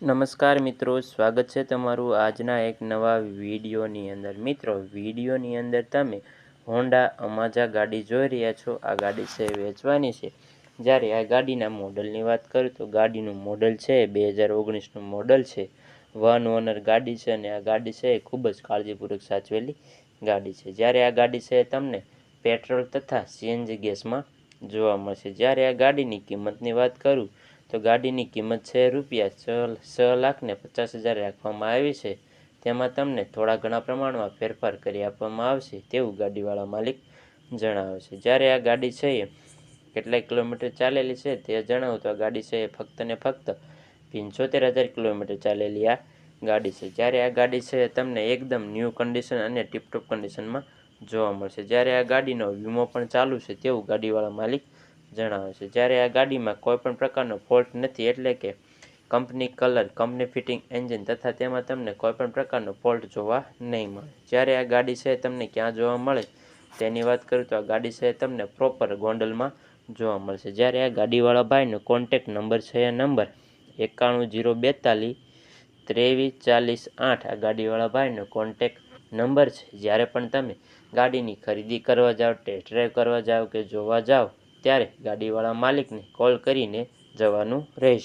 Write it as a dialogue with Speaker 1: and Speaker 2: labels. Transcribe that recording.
Speaker 1: નમસ્કાર મિત્રો, સ્વાગત છે તમારું આજના એક નવા વિડીયોની અંદર. મિત્રો, વિડીયોની અંદર તમે હોન્ડા અમાજા ગાડી જોઈ રહ્યા છો. આ ગાડી છે વેચવાની છે. જ્યારે આ ગાડીના મોડલની વાત કરું તો ગાડીનું મોડલ છે બે હજાર ઓગણીસનું મોડલ છે. વન ઓનર ગાડી છે અને આ ગાડી છે એ ખૂબ જ કાળજીપૂર્વક સાચવેલી ગાડી છે. જ્યારે આ ગાડી છે તમને પેટ્રોલ તથા સીએનજી ગેસમાં જોવા મળશે. જ્યારે આ ગાડીની કિંમતની વાત કરું તો ગાડીની કિંમત છે રૂપિયા છ છ લાખ ને પચાસ હજાર રાખવામાં આવી છે. તેમાં તમને થોડા ઘણા પ્રમાણમાં ફેરફાર કરી આપવામાં આવશે તેવું ગાડીવાળા માલિક જણાવે છે. જ્યારે આ ગાડી છે એ કેટલાય કિલોમીટર ચાલેલી છે તે જણાવું તો આ ગાડી છે એ ફક્ત ને ફક્ત પંચોતેર હજાર કિલોમીટર ચાલેલી આ ગાડી છે. જ્યારે આ ગાડી છે તમને એકદમ ન્યૂ કન્ડિશન અને ટીપટોપ કન્ડિશનમાં જોવા મળશે. જ્યારે આ ગાડીનો વીમો પણ ચાલુ છે તેવું ગાડીવાળા માલિક જણાવે છે. જ્યારે આ ગાડીમાં કોઈ પણ પ્રકારનો ફોલ્ટ નથી, એટલે કે company colour company fitting engine તથા તેમાં તમને કોઈ પણ પ્રકારનો ફોલ્ટ જોવા નહીં મળે. જ્યારે આ ગાડી છે તમને ક્યાં જોવા મળે? તેની વાત કરું તો આ ગાડી છે તમને પ્રોપર ગોંડલમાં જોવા મળશે. જ્યારે આ ગાડીવાળા ભાઈનો કોન્ટેક નંબર છે એ નંબર એકાણું જીરો બેતાલીસ ત્રેવીસ ચાલીસ આઠ, આ ગાડીવાળા ભાઈનો કોન્ટેક નંબર છે. જ્યારે પણ તમે ગાડીની ખરીદી કરવા જાઓ ટેસ્ટ ડ્રાઈવ કરવા જાઓ કે જોવા જાઓ ત્યારે ગાડીવાળા માલિકને કોલ કરીને જવાનું રહેશે.